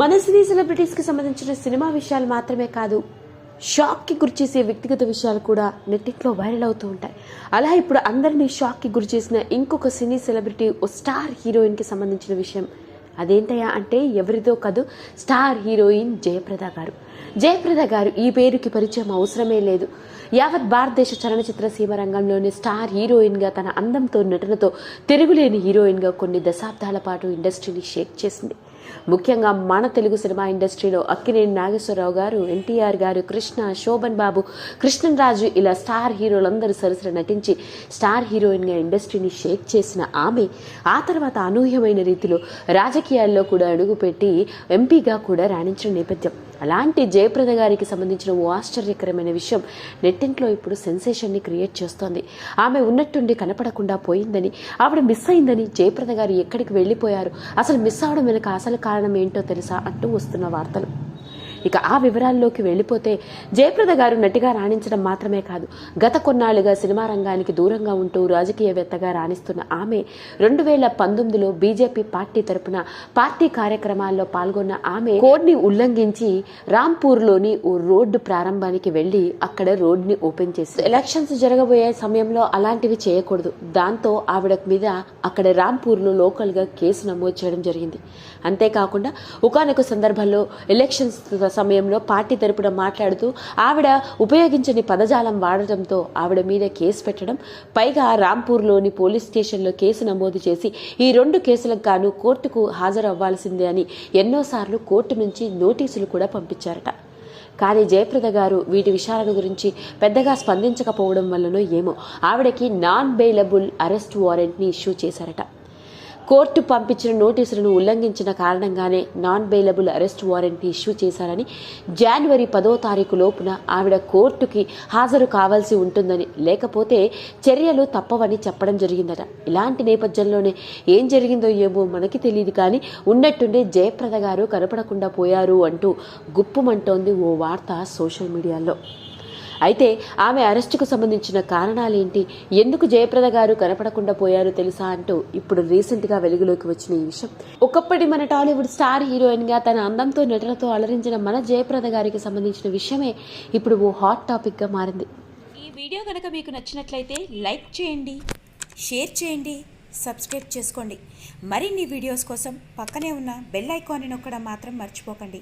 మన సినీ సెలబ్రిటీస్కి సంబంధించిన సినిమా విషయాలు మాత్రమే కాదు షాక్కి గురిచేసే వ్యక్తిగత విషయాలు కూడా నెట్టిట్లో వైరల్ అవుతూ ఉంటాయి. అలా ఇప్పుడు అందరినీ షాక్కి గురిచేసిన ఇంకొక సినీ సెలబ్రిటీ ఓ స్టార్ హీరోయిన్కి సంబంధించిన విషయం అదేంటయ్యా అంటే ఎవరిదో కాదు? స్టార్ హీరోయిన్ జయప్రద గారు. జయప్రద గారు ఈ పేరుకి పరిచయం అవసరమే లేదు. యావత్ భారతదేశ చలనచిత్ర సీమ రంగంలోని స్టార్ హీరోయిన్గా తన అందంతో నటనతో తిరుగులేని హీరోయిన్గా కొన్ని దశాబ్దాల పాటు ఇండస్ట్రీని షేక్ చేసింది. ముఖ్యంగా మన తెలుగు సినిమా ఇండస్ట్రీలో అక్కినేని నాగేశ్వరరావు గారు ఎన్టీఆర్ గారు కృష్ణ శోభన్ బాబు కృష్ణరాజు ఇలా స్టార్ హీరోలందరూ సరసర నటించి స్టార్ హీరోయిన్గా ఇండస్ట్రీని షేక్ చేసిన ఆమె ఆ తర్వాత అనూహ్యమైన రీతిలో రాజకీయాల్లో కూడా అడుగుపెట్టి ఎంపీగా కూడా రాణించిన నేపథ్యం. అలాంటి జయప్రద గారికి సంబంధించిన ఓ ఆశ్చర్యకరమైన విషయం నెట్టింట్లో ఇప్పుడు సెన్సేషన్ని క్రియేట్ చేస్తోంది. ఆమె ఉన్నట్టుండి కనపడకుండా పోయిందని ఆవిడ మిస్ అయిందని జయప్రద గారు ఎక్కడికి వెళ్ళిపోయారు? అసలు మిస్ అవడం వెనుక అసలు కారణం ఏంటో తెలుసా? అంటూ వస్తున్న వార్తలు. ఇక ఆ వివరాల్లోకి వెళ్ళిపోతే జయప్రద గారు నటిగా రాణించడం మాత్రమే కాదు గత కొన్నాళ్ళుగా సినిమా రంగానికి దూరంగా ఉంటూ రాజకీయవేత్తగా రాణిస్తున్న ఆమె రెండు వేల పంతొమ్మిదిలో బీజేపీ పార్టీ తరపున పార్టీ కార్యక్రమాల్లో పాల్గొన్న ఆమె కోడ్ని ఉల్లంఘించి రాంపూర్లోని ఓ రోడ్డు ప్రారంభానికి వెళ్ళి అక్కడ రోడ్ని ఓపెన్ చేసి ఎలక్షన్స్ జరగబోయే సమయంలో అలాంటివి చేయకూడదు. దాంతో ఆవిడ మీద అక్కడ రాంపూర్లో లోకల్గా కేసు నమోదు చేయడం జరిగింది. అంతేకాకుండా ఒకనొక సందర్భంలో ఎలక్షన్స్ సమయంలో పార్టీ తరపున మాట్లాడుతూ ఆవిడ ఉపయోగించని పదజాలం వాడటంతో ఆవిడ మీద కేసు పెట్టడం పైగా రాంపూర్లోని పోలీస్ స్టేషన్లో కేసు నమోదు చేసి ఈ రెండు కేసులకు గాను కోర్టుకు హాజరవ్వాల్సిందే అని ఎన్నోసార్లు కోర్టు నుంచి నోటీసులు కూడా పంపించారట. కానీ జయప్రద గారు వీటి విషయాల గురించి పెద్దగా స్పందించకపోవడం వల్లనో ఏమో ఆవిడకి నాన్ బెయిలబుల్ అరెస్ట్ వారెంట్ని ఇష్యూ చేశారట. కోర్టు పంపించిన నోటీసులను ఉల్లంఘించిన కారణంగానే నాన్ బెయిలబుల్ అరెస్ట్ వారెంట్ని ఇష్యూ చేశారని జనవరి పదో తారీఖు లోపున ఆవిడ కోర్టుకి హాజరు కావాల్సి ఉంటుందని లేకపోతే చర్యలు తప్పవని చెప్పడం జరిగిందట. ఇలాంటి నేపథ్యంలోనే ఏం జరిగిందో ఏమో మనకి తెలియదు కానీ ఉన్నట్టుండే జయప్రద గారు కనపడకుండా పోయారు అంటూ గుప్పుమంటోంది ఓ వార్త సోషల్ మీడియాలో. అయితే ఆమె అరెస్టుకు సంబంధించిన కారణాలేంటి? ఎందుకు జయప్రద గారు కనపడకుండా పోయారు తెలుసా అంటూ ఇప్పుడు రీసెంట్గా వెలుగులోకి వచ్చిన ఈ విషయం. ఒకప్పటి మన టాలీవుడ్ స్టార్ హీరోయిన్గా తన అందంతో నటనతో అలరించిన మన జయప్రద గారికి సంబంధించిన విషయమే ఇప్పుడు ఓ హాట్ టాపిక్గా మారింది. ఈ వీడియో కనుక మీకు నచ్చినట్లయితే లైక్ చేయండి షేర్ చేయండి సబ్స్క్రైబ్ చేసుకోండి. మరిన్ని వీడియోస్ కోసం పక్కనే ఉన్న బెల్ ఐకాన్ని నొక్కడం మాత్రం మర్చిపోకండి.